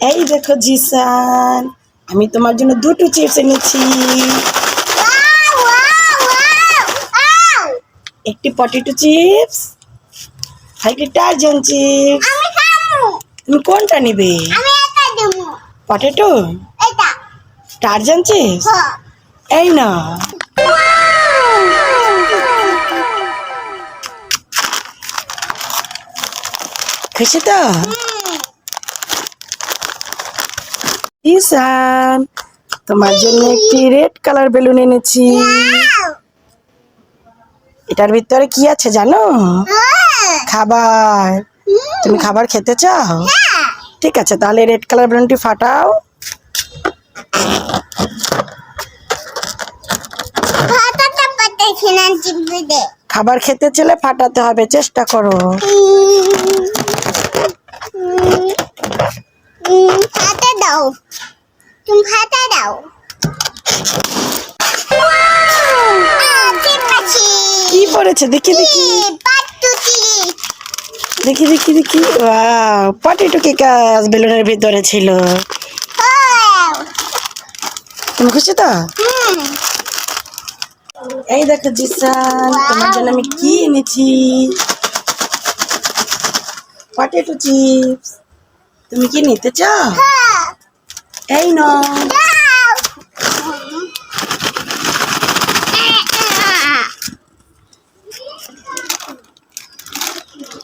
এই দেখো জিসান, আমি তোমার জন্য দুটো চিপস এনেছি। একটি পটেটো চিপস, আর একটি টার্জন চিপস। তুমি কোনটা নিবে? পটেটো? Tarzan chips? এই না খুশি তো? ইসান তোমার জন্য একটি রেড কালার বেলুন এনেছি এটার ভিতরে কি আছে জানো খাবার তুমি খাবার খেতে চাও ঠিক আছে তাহলে রেড কালার বেলুনটি ফাটাও খাবার খেতে চলে ফাটাতে হবে চেষ্টা করো দাও তুমি ভাতে দাও। কি পড়েছে? দেখি দেখি। দেখি দেখি দেখি। পটেটো কি কাজ বেলুনের ভিতরে ছিল। তুমি খুশি তো? এই দেখো জিসান তোমার জন্য আমি কি এনেছি? Potato chips. তুমি কি নিতে চাও?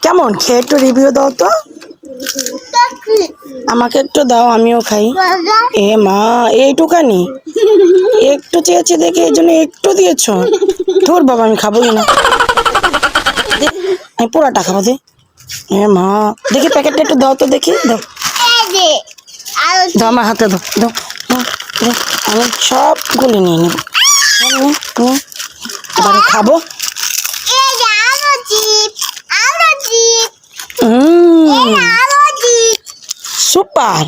কেমন? খেয়ে একটু রিভিউ দাও তো। আমাকে একটু দাও, আমিও খাই। এ মা এইটুকানি একটু চেয়েছি দেখে, এই জন্য একটু দিয়েছ। তোর বাবা, আমি খাবোই না। পুরাটা খাব, দে। এ মা, দেখি প্যাকেটটা একটু দাও তো দেখি, দাও। দাও আমার হাতে দাও দাও। আমি সবগুলি নিয়ে নেব। এবারে খাব সুপার